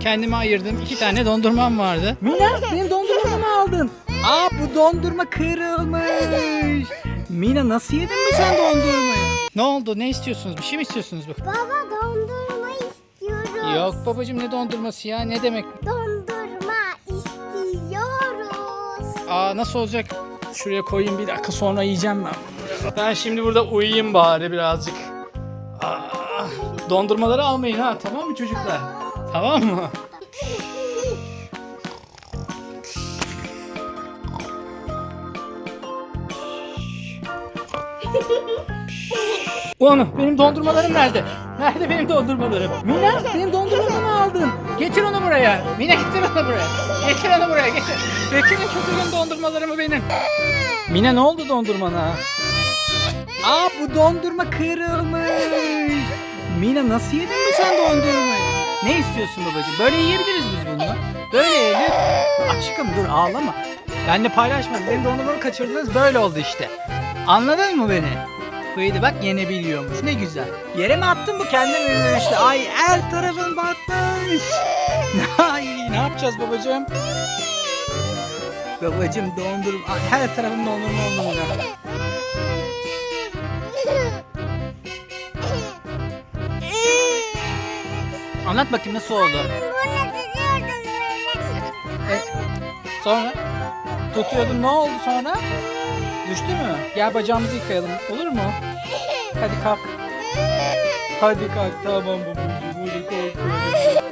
kendime ayırdım. iki tane dondurmam vardı. Mina benim dondurmamı mı aldın? Aa bu dondurma kırılmış. Mina nasıl yedin mi sen dondurmayı? Ne oldu? Ne istiyorsunuz? Bir şey mi istiyorsunuz? bu? Baba dondurma istiyoruz. Yok babacığım ne dondurması ya? Ne demek? Dondurma istiyoruz. Aa nasıl olacak? Şuraya koyayım bir dakika sonra yiyeceğim ben. Ben şimdi burada uyuyayım bari birazcık. Aa, dondurmaları almayın ha tamam mı çocuklar? Tamam mı? Ulan benim dondurmalarım nerede? Nerede benim dondurmalarım? Mina benim dondurmamı mı aldın? Getir onu buraya. Mine getir onu buraya. Getir onu buraya getir. Getirin götürün dondurmalarımı benim. Mine ne oldu dondurmana? Aa bu dondurma kırılmış. Mina nasıl yedin mi sen dondurmayı? Ne istiyorsun babacığım? Böyle yiyebiliriz biz bunu. Böyle yiyelim. Aşkım dur ağlama. Benle paylaşma. Benim dondurmamı kaçırdınız böyle oldu işte. Anladın mı beni? Kıydı bak yenebiliyormuş. Ne güzel. Yere mi attın bu kendini işte? Ay her tarafın batmış. Ay ne yapacağız babacığım? Babacığım dondurum. Ay, her tarafım dondurma oldu Anlat bakayım nasıl oldu? Bunu tutuyordum böyle. E, sonra tutuyordun ne oldu sonra? Düştü mü? Gel bacağımızı yıkayalım olur mu? Hadi kalk. Hadi kalk tamam babacığım hadi kalk.